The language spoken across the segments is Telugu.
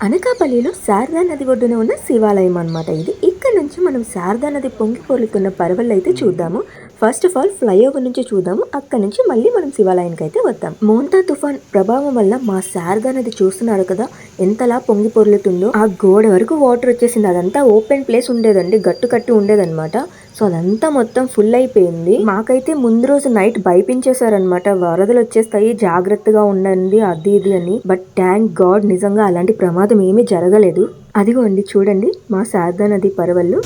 అనకాపల్లిలో శారదా నది ఒడ్డున ఉన్న శివాలయం అన్నమాట ఇది. నుంచి మనం శారదా నది పొంగి పొర్లుతున్న పరవళ్ళు అయితే చూద్దాము. ఫస్ట్ ఆఫ్ ఆల్ ఫ్లైఓవర్ నుంచి చూద్దాము. అక్కడ నుంచి మళ్ళీ మనం శివాలయానికి అయితే వద్దాం. మోంతా తుఫాన్ ప్రభావం వల్ల మా శారదా నది చూస్తున్నారు కదా ఎంతలా పొంగి పొర్లుతుందో. ఆ గోడ వరకు వాటర్ వచ్చేసింది. అదంతా ఓపెన్ ప్లేస్ ఉండేదండి గట్టు కట్టి ఉండేదన్నమాట. సో అదంతా మొత్తం ఫుల్ అయిపోయింది. మాకైతే ముందు రోజు నైట్ భయపించేశారనమాట వరదలు వచ్చేస్తాయి జాగ్రత్తగా ఉండండి అది ఇది అని. బట్ థ్యాంక్ గాడ్ నిజంగా అలాంటి ప్రమాదం ఏమీ జరగలేదు. అదిగోండి చూడండి మా శారదా నది పరవళ్ళు.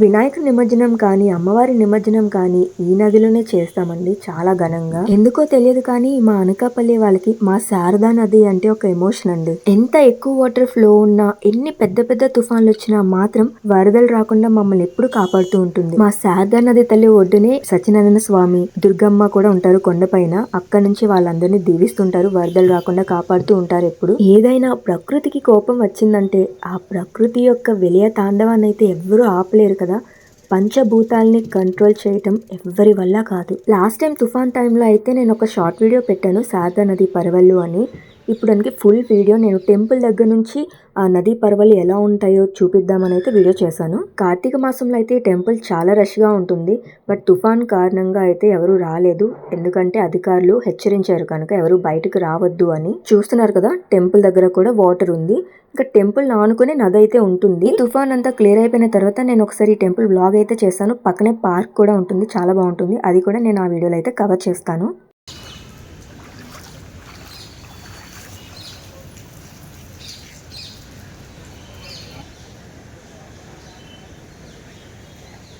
వినాయక నిమజ్జనం కానీ అమ్మవారి నిమజ్జనం కానీ ఈ నదిలోనే చేస్తామండి చాలా ఘనంగా. ఎందుకో తెలియదు కానీ మా అనకాపల్లి వాళ్ళకి మా శారదా నది అంటే ఒక ఎమోషన్ అండి. ఎంత ఎక్కువ వాటర్ ఫ్లో ఉన్నా ఎన్ని పెద్ద పెద్ద తుఫాన్లు వచ్చినా మాత్రం వరదలు రాకుండా మమ్మల్ని ఎప్పుడు కాపాడుతూ ఉంటుంది. మా శారదా నది తల్లి ఒడ్డునే సత్యనారాయణ స్వామి దుర్గమ్మ కూడా ఉంటారు కొండపైన అక్కడ నుంచి వాళ్ళందరినీ దీవిస్తుంటారు వరదలు రాకుండా కాపాడుతూ ఉంటారు ఎప్పుడు. ఏదైనా ప్రకృతికి కోపం వచ్చిందంటే ఆ ప్రకృతి యొక్క విలయ తాండవాన్ని అయితే ఎవ్వరూ ఆపలేరు కదా. పంచభూతాల్ని కంట్రోల్ చేయటం ఎవ్వరి వల్ల కాదు. లాస్ట్ టైం తుఫాన్ టైంలో అయితే నేను ఒక షార్ట్ వీడియో పెట్టాను శారదా నది పరవళ్ళు అని. ఇప్పుడు దానికి ఫుల్ వీడియో నేను టెంపుల్ దగ్గర నుంచి ఆ నదీ పర్వలు ఎలా ఉంటాయో చూపిద్దామని అయితే వీడియో చేశాను. కార్తీక మాసంలో అయితే ఈ టెంపుల్ చాలా రష్గా ఉంటుంది. బట్ తుఫాన్ కారణంగా అయితే ఎవరు రాలేదు. ఎందుకంటే అధికారులు హెచ్చరించారు కనుక ఎవరు బయటకు రావద్దు అని. చూస్తున్నారు కదా టెంపుల్ దగ్గర కూడా వాటర్ ఉంది. ఇంకా టెంపుల్ ఆనుకునే నది అయితే ఉంటుంది. తుఫాన్ అంతా క్లియర్ అయిపోయిన తర్వాత నేను ఒకసారి ఈ టెంపుల్ బ్లాగ్ అయితే చేశాను. పక్కనే పార్క్ కూడా ఉంటుంది. చాలా బాగుంటుంది. అది కూడా నేను ఆ వీడియోలో అయితే కవర్ చేస్తాను.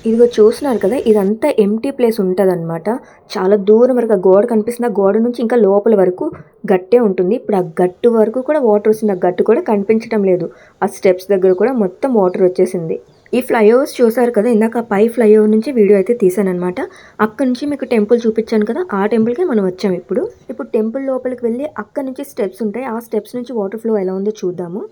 ఇదిగో చూస్తున్నారు కదా ఇదంతా ఎంటీ ప్లేస్ ఉంటుంది అనమాట చాలా దూరం వరకు ఆ గోడ కనిపిస్తుంది. ఆ గోడ నుంచి ఇంకా లోపల వరకు గట్టే ఉంటుంది. ఇప్పుడు ఆ గట్టు వరకు కూడా వాటర్ వస్తుంది. ఆ గట్టు కూడా కనిపించడం లేదు. ఆ స్టెప్స్ దగ్గర కూడా మొత్తం వాటర్ వచ్చేసింది. ఈ ఫ్లైఓవర్స్ చూసారు కదా ఇందాక పై ఫ్లైఓవర్ నుంచి వీడియో అయితే తీసాను అనమాట అక్కడ నుంచి మీకు టెంపుల్ చూపించాను కదా ఆ టెంపుల్కే మనం వచ్చాం ఇప్పుడు. ఇప్పుడు టెంపుల్ లోపలికి వెళ్ళి అక్కడ నుంచి స్టెప్స్ ఉంటాయి. ఆ స్టెప్స్ నుంచి వాటర్ ఫ్లో ఎలా ఉందో చూద్దాము.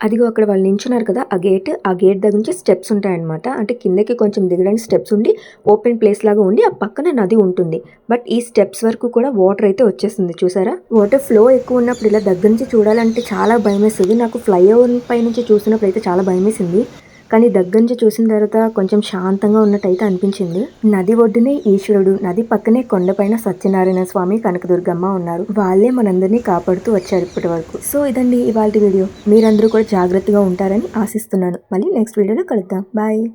అదిగో అక్కడ వాళ్ళు నించున్నారు కదా ఆ గేట్ ఆ గేట్ దగ్గర నుంచి స్టెప్స్ ఉంటాయన్నమాట. అంటే కిందకి కొంచెం దిగడానికి స్టెప్స్ ఉండి ఓపెన్ ప్లేస్ లాగా ఉండి ఆ పక్కన నది ఉంటుంది. బట్ ఈ స్టెప్స్ వరకు కూడా వాటర్ అయితే వచ్చేస్తుంది చూసారా? వాటర్ ఫ్లో ఎక్కువ ఉన్నప్పుడు ఇలా దగ్గర నుంచి చూడాలంటే చాలా భయం వేస్తుంది నాకు ఫ్లైఓవర్ పై నుంచి చూసినప్పుడు అయితే చాలా భయం వేసింది కానీ దగ్గర నుంచి చూసిన తర్వాత కొంచెం శాంతంగా ఉన్నట్టయితే అనిపించింది. నది ఒడ్డునే ఈశ్వరుడు నది పక్కనే కొండపైన సత్యనారాయణ స్వామి కనకదుర్గమ్మ ఉన్నారు. వాళ్ళే మనందరినీ కాపాడుతూ వచ్చారు ఇప్పటి వరకు. సో ఇదండి ఇవాళ వీడియో. మీరందరూ కూడా జాగ్రత్తగా ఉంటారని ఆశిస్తున్నాను. మళ్ళీ నెక్స్ట్ వీడియోలో కలుద్దాం. బాయ్.